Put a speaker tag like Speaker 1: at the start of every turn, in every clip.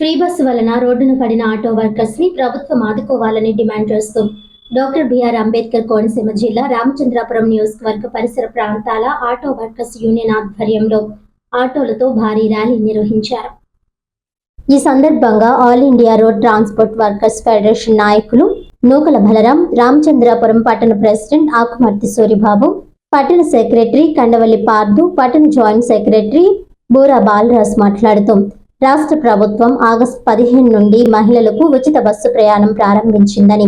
Speaker 1: Free bus వలన రోడ్డును పడిన ఆటో వర్కర్స్ని ప్రభుత్వం ఆదుకోవాలని డిమాండ్ చేస్తూ డాక్టర్ బిఆర్ అంబేద్కర్ కోనసీమ జిల్లా రామచంద్రాపురం నియోజకవర్గ పరిసర ప్రాంతాల ఆటో వర్కర్స్ యూనియన్ ఆధ్వర్యంలో ఆటోలతో భారీ ర్యాలీ నిర్వహించారు. ఈ సందర్భంగా all India road transport workers federation నాయకులు నూకల బలరాం రామచంద్రాపురం పట్టణ ప్రెసిడెంట్ ఆకుమర్తి సూరిబాబు పట్టణ సెక్రటరీ కండవల్లి పార్దు పట్టణ జాయింట్ సెక్రటరీ బూరా బాలరాజ్ మాట్లాడుతూ రాష్ట్ర ప్రభుత్వం ఆగస్టు పదిహేను నుండి మహిళలకు ఉచిత బస్సు ప్రయాణం ప్రారంభించిందని.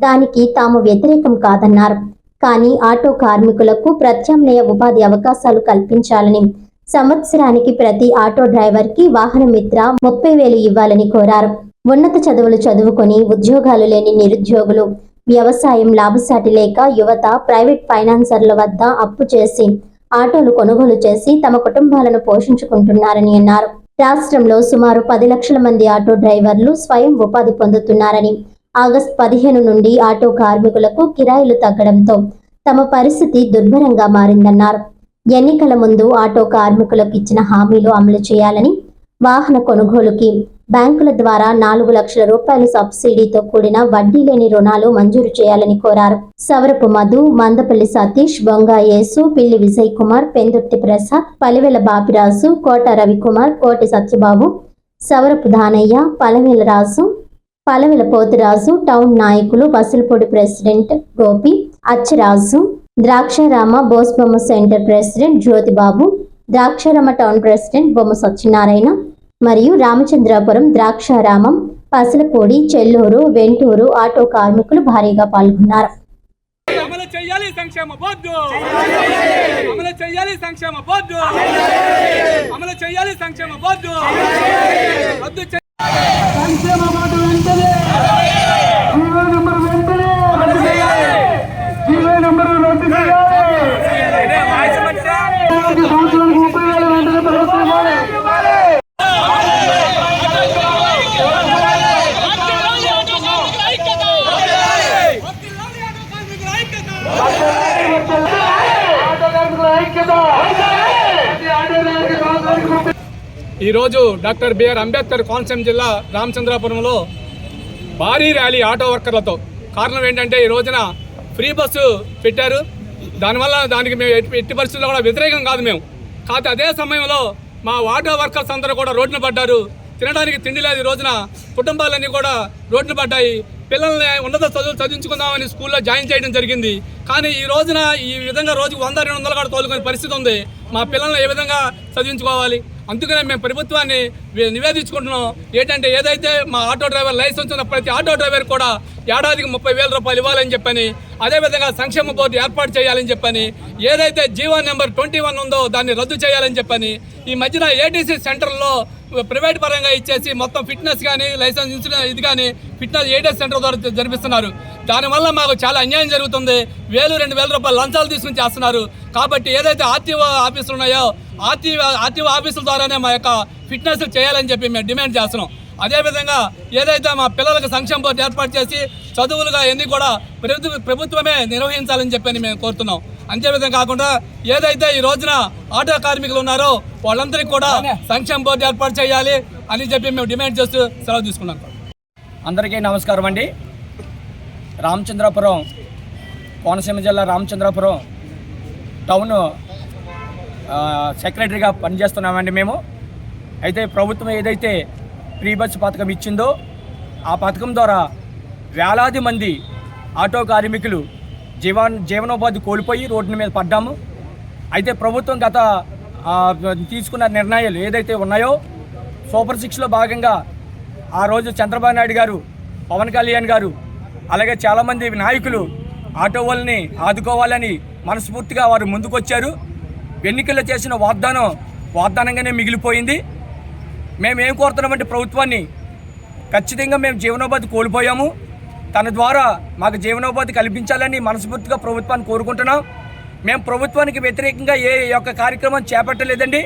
Speaker 1: దానికి తాము వ్యతిరేకం కాదన్నారు. కానీ ఆటో కార్మికులకు ప్రత్యామ్నాయ ఉపాధి అవకాశాలు కల్పించాలని సంవత్సరానికి ప్రతి ఆటో డ్రైవర్కి వాహన మిత్ర ముప్పై వేలు ఇవ్వాలని కోరారు. ఉన్నత చదువులు చదువుకొని ఉద్యోగాలు లేని నిరుద్యోగులు వ్యవసాయం లాభసాటి లేక యువత ప్రైవేట్ ఫైనాన్సర్ల వద్ద అప్పు చేసి ఆటోలు కొనుగోలు చేసి తమ కుటుంబాలను పోషించుకుంటున్నారని అన్నారు. రాష్ట్రంలో సుమారు పది లక్షల మంది ఆటో డ్రైవర్లు స్వయం ఉపాధి పొందుతున్నారని. ఆగస్టు పదిహేను నుండి ఆటో కార్మికులకు కిరాయిలు తగ్గడంతో తమ పరిస్థితి దుర్భరంగా మారిందన్నారు. ఎన్నికల ముందు ఆటో కార్మికులకు ఇచ్చిన హామీలు అమలు చేయాలని వాహన కొనుగోలుకి బ్యాంకుల ద్వారా నాలుగు లక్షల రూపాయల సబ్సిడీతో కూడిన వడ్డీ లేని రుణాలు మంజూరు చేయాలని కోరారు. సవరపు మధు మందపల్లి సతీష్ బొంగా యేసు పిల్లి విజయ్ కుమార్ పెందుర్తి ప్రసాద్ పలివెల బాపిరాజు కోట రవికుమార్ కోటి సత్యబాబు సవరపు దానయ్య పలవెల రాజు పలవెల పోతురాజు టౌన్ నాయకులు Basulapudi president Gopi అచ్చరాజు Draksharama Bose Bomma centre president Jyotibabu Draksharama town president Bomma Satyanarayana మరియు రామచంద్రాపురం ద్రాక్షారామం పసలపూడి చెల్లూరు వెంటూరు ఆటో కార్మికులు భారీగా పాల్గొన్నారు.
Speaker 2: అమలు చేయాలి సంక్షేమ బోర్డు. అమలు చేయాలి సంక్షేమ బోర్డు. అమలు చేయాలి సంక్షేమ బోర్డు. రద్దు చే-
Speaker 3: సంక్షేమ మాట వెంటనే. జీవో నెంబర్ వెంటనే. రద్దు చేయాలి. జీవో నెంబర్ రద్దు చేయాలి ప్రతి సంవత్సరానికి ముప్పై వేల వెంటనే ప్రభుత్వం ఇవ్వాలి. ఆటో కార్మికుల ఐక్యత ప్రతి ఆటో డ్రైవర్కి సంవత్సరానికి ముప్పై
Speaker 2: ఈరోజు డాక్టర్ బిఆర్ అంబేద్కర్ కోనసీమ జిల్లా రామచంద్రాపురంలో భారీ ర్యాలీ ఆటో వర్కర్లతో. కారణం ఏంటంటే ఈ రోజున ఫ్రీ బస్సు పెట్టారు. దానివల్ల దానికి మేము ఎట్టి- ఎట్టి పరిస్థితుల్లో కూడా వ్యతిరేకం కాదు మేము. కాకపోతే అదే సమయంలో మా ఆటో వర్కర్స్ అందరూ కూడా రోడ్డున పడ్డారు. తినడానికి తిండి లేదు ఈ రోజున. కుటుంబాలన్నీ కూడా రోడ్డున పడ్డాయి. పిల్లల్ని ఉన్నత చదువులు చదివించుకుందామని స్కూల్లో జాయిన్ చేయడం జరిగింది. కానీ ఈ రోజున ఈ విధంగా రోజుకు వంద రెండు వందలు కూడా తోలుకునే పరిస్థితి ఉంది. మా పిల్లల్ని ఏ విధంగా చదివించుకోవాలి? అందుకనే మేము ప్రభుత్వాన్ని నివేదించుకుంటున్నాం. ఏంటంటే ఏదైతే మా ఆటో డ్రైవర్ లైసెన్స్ ఉన్న ప్రతి ఆటో డ్రైవర్ కూడా ఏడాదికి ముప్పై వేల రూపాయలు ఇవ్వాలని చెప్పని అదేవిధంగా సంక్షేమ బోర్డు ఏర్పాటు చేయాలని చెప్పని ఏదైతే జీవో నెంబర్ ట్వంటీ వన్ ఉందో దాన్ని రద్దు చేయాలని చెప్పని ఈ మధ్యన ఏటీసీ సెంటర్లో ప్రైవేట్ పరంగా ఇచ్చేసి మొత్తం ఫిట్నెస్ కానీ లైసెన్స్ ఇన్సూరెన్స్ ఇది కానీ ఫిట్నెస్ ఏటీఎస్ సెంటర్ ద్వారా జరిపిస్తున్నారు. దానివల్ల మాకు చాలా అన్యాయం జరుగుతుంది. వేలు రెండు వేల రూపాయలు లంచాలు తీసుకుని చేస్తున్నారు. కాబట్టి ఏదైతే ఆర్టీఓ ఆఫీసులు ఉన్నాయో ఆర్టీఓ ఆర్టీఓ ఆఫీసుల ద్వారానే మా యొక్క ఫిట్నెస్ చేయాలని చెప్పి మేము డిమాండ్ చేస్తున్నాం. అదేవిధంగా ఏదైతే మా పిల్లలకు సంక్షేమ బోర్డు ఏర్పాటు చేసి చదువులుగా ఎన్ని కూడా ప్రభుత్వ ప్రభుత్వమే నిర్వహించాలని చెప్పని మేము కోరుతున్నాం. అంతేవిధంగా కాకుండా ఏదైతే ఈ రోజున ఆటో కార్మికులు ఉన్నారో వాళ్ళందరికీ కూడా సంక్షేమ బోర్డు ఏర్పాటు చేయాలి అని చెప్పి మేము డిమాండ్ చేస్తూ సెలవు తీసుకున్నాం
Speaker 4: అందరికీ నమస్కారం అండి. రామచంద్రాపురం కోనసీమ జిల్లా రామచంద్రాపురం టౌన్ సెక్రటరీగా పనిచేస్తున్నామండి మేము. అయితే ప్రభుత్వం ఏదైతే ఫ్రీ బస్ పథకం ఇచ్చిందో ఆ పథకం ద్వారా వేలాది మంది ఆటో కార్మికులు జీవన్ జీవనోపాధి కోల్పోయి రోడ్డు మీద పడ్డాము. అయితే ప్రభుత్వం గత తీసుకున్న నిర్ణయాలు ఏదైతే ఉన్నాయో సూపర్ సిక్స్లో భాగంగా ఆ రోజు చంద్రబాబు నాయుడు గారు పవన్ కళ్యాణ్ గారు అలాగే చాలామంది నాయకులు ఆటో వాళ్ళని ఆదుకోవాలని మనస్ఫూర్తిగా వారు ముందుకొచ్చారు. ఎన్నికల్లో చేసిన వాగ్దానం వాగ్దానంగానే మిగిలిపోయింది. మేము ఏం కోరుతున్నామంటే ప్రభుత్వాన్ని ఖచ్చితంగా మేము జీవనోపాధి కోల్పోయాము. తన ద్వారా మాకు జీవనోపాధి కల్పించాలని మనస్ఫూర్తిగా ప్రభుత్వాన్ని కోరుకుంటున్నాం. మేము ప్రభుత్వానికి వ్యతిరేకంగా ఏ యొక్క కార్యక్రమం చేపట్టలేదండి.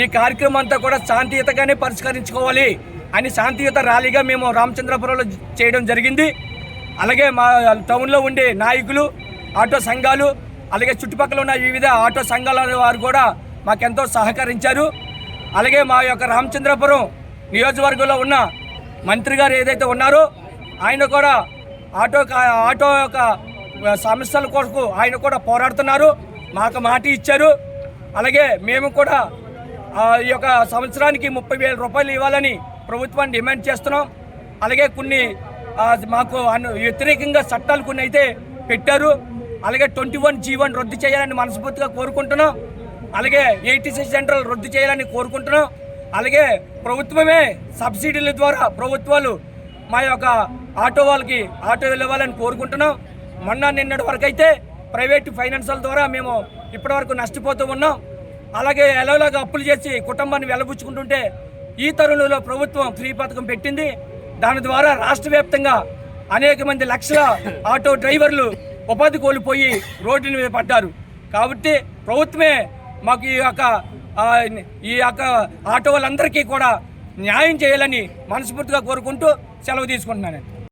Speaker 4: ఈ కార్యక్రమం అంతా కూడా శాంతియుతగానే పరిష్కరించుకోవాలి అని శాంతియుత ర్యాలీగా మేము రామచంద్రపురంలో చేయడం జరిగింది. అలాగే మా టౌన్లో ఉండే నాయకులు ఆటో సంఘాలు అలాగే చుట్టుపక్కల ఉన్న వివిధ ఆటో సంఘాల వారు కూడా మాకెంతో సహకరించారు. అలాగే మా యొక్క రామచంద్రపురం నియోజకవర్గంలో ఉన్న మంత్రి గారు ఏదైతే ఉన్నారో ఆయన కూడా ఆటో ఆటో యొక్క సమస్యల కొరకు ఆయన కూడా పోరాడుతున్నారు. మాకు మాట ఇచ్చారు. అలాగే మేము కూడా ఈ యొక్క సంవత్సరానికి ముప్పై వేల రూపాయలు ఇవ్వాలని ప్రభుత్వాన్ని డిమాండ్ చేస్తున్నాం. అలాగే కొన్ని మాకు వ్యతిరేకంగా చట్టాలు కొన్ని అయితే పెట్టారు. అలాగే ట్వంటీ వన్ జీ వన్ రద్దు చేయాలని మనస్ఫూర్తిగా కోరుకుంటున్నాం. అలాగే ఏటీసీ సెంట్రల్ రద్దు చేయాలని కోరుకుంటున్నాం. అలాగే ప్రభుత్వమే సబ్సిడీల ద్వారా ప్రభుత్వాలు మా యొక్క ఆటో వాళ్ళకి ఆటో వెళ్ళవాలని కోరుకుంటున్నాం. మొన్న నిన్నటి వరకు అయితే ప్రైవేట్ ఫైనాన్షియల్ ద్వారా మేము ఇప్పటివరకు నష్టపోతూ ఉన్నాం. అలాగే ఎలాగోలాగా అప్పులు చేసి కుటుంబాన్ని వెలబుచ్చుకుంటుంటే ఈ తరుణంలో ప్రభుత్వం ఫ్రీ పథకం పెట్టింది. దాని ద్వారా రాష్ట్ర వ్యాప్తంగా అనేక మంది లక్షల ఆటో డ్రైవర్లు ఉపాధి కోల్పోయి రోడ్ల మీద పడ్డారు. కాబట్టి ప్రభుత్వమే మాకు ఈ యొక్క ఈ యొక్క ఆటో వాళ్ళందరికీ కూడా న్యాయం చేయాలని మనస్ఫూర్తిగా కోరుకుంటూ సెలవు తీసుకుంటున్నాను